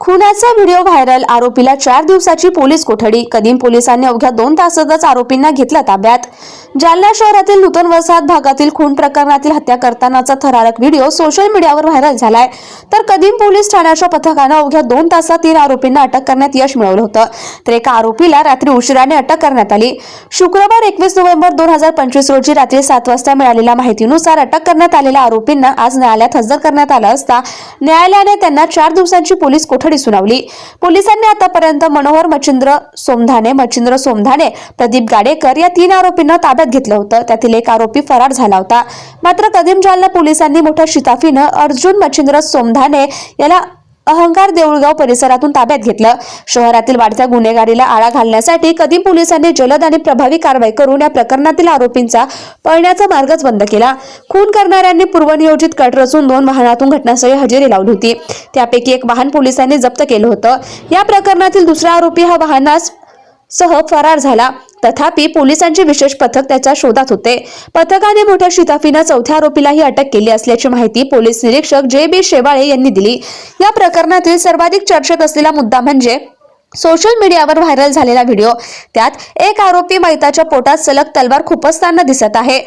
खुनाचा video viral. आरोपीला चार दिवसाची पोलीस कोठडी. कदीम पोलिसांनी अवघ्या दोन तासातच आरोपींना घेतला ताब्यात. जालना शहरातील नूतन वसाहत भागातील खून प्रकरणातील हत्या करतानाचा थरारक व्हिडिओ सोशल मीडियावर व्हायरल झालाय. तर कदीम पोलीस ठाण्याच्या पथकानं अवघ्या दोन तासात तीन आरोपींना अटक करण्यात यश मिळवलं होतं. तर एका आरोपीला रात्री उशिराने अटक करण्यात आली. शुक्रवार एकवीस नोव्हेंबर दोन हजार पंचवीस रोजी रात्री सात वाजता मिळालेल्या माहितीनुसार अटक करण्यात आलेल्या आरोपींना आज न्यायालयात हजर करण्यात आलं असता न्यायालयाने त्यांना चार दिवसांची पोलीस कोठडी सुनावली. पोलिसांनी आतापर्यंत मनोहर मच्छिंद्र सोमधाने मच्छिंद्र सोमधाने प्रदीप गाडेकर या तीन आरोपींना ताब्यात घेतलं होतं. त्यातील एक आरोपी फरार झाला होता. मात्र कदीम जालना पोलिसांनी मोठ्या शिताफीनं अर्जुन मच्छिंद्र सोमधाने याला अहंकार देऊळगाव परिसरातून ताब्यात घेतलं. शहरातील वाढत्या गुन्हेगारीला आळा घालण्यासाठी कदीम पोलिसांनी जलद आणि प्रभावी कारवाई करून या प्रकरणातील आरोपींचा पळण्याचा मार्गच बंद केला. खून करणाऱ्यांनी पूर्वनियोजित कट रचून दोन वाहनातून घटनास्थळी हजेरी लावली होती. त्यापैकी एक वाहन पोलिसांनी जप्त केलं होतं. या प्रकरणातील दुसरा आरोपी हा वाहनास सह फरार झाला. तथापि पोलिसांचे विशेष पथक त्याच्या शोधात होते. पथकाने मोठ्या शिताफीनं चौथ्या आरोपीलाही अटक केली असल्याची माहिती पोलीस निरीक्षक जे बी शेवाळे यांनी दिली. या प्रकरणातील सर्वाधिक चर्चेत असलेला मुद्दा म्हणजे सोशल मीडियावर व्हायरल झालेला व्हिडिओ त्यात एक आरोपी मैताच्या पोटात सलग तलवार खुपसताना दिसत आहे.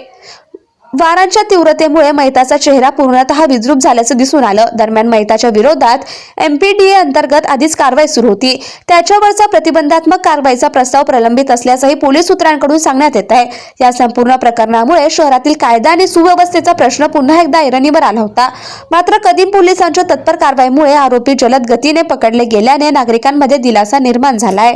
वारांच्या तीव्रतेमुळे मैताचा चेहरा पूर्णतः विद्रूप झाल्याचं दिसून आलं. दरम्यान मैताच्या विरोधात एमपीडीए अंतर्गत आधीच कारवाई सुरू होती. त्याच्यावरचा प्रतिबंधात्मक कारवाईचा प्रस्ताव प्रलंबित असल्याचंही पोलीस सूत्रांकडून सांगण्यात येत आहे. या संपूर्ण प्रकरणामुळे शहरातील कायदा आणि सुव्यवस्थेचा प्रश्न पुन्हा एकदा ऐरणीवर आला होता. मात्र कदीम पोलिसांच्या तत्पर कारवाईमुळे आरोपी जलद गतीने पकडले गेल्याने नागरिकांमध्ये दिलासा निर्माण झालाय.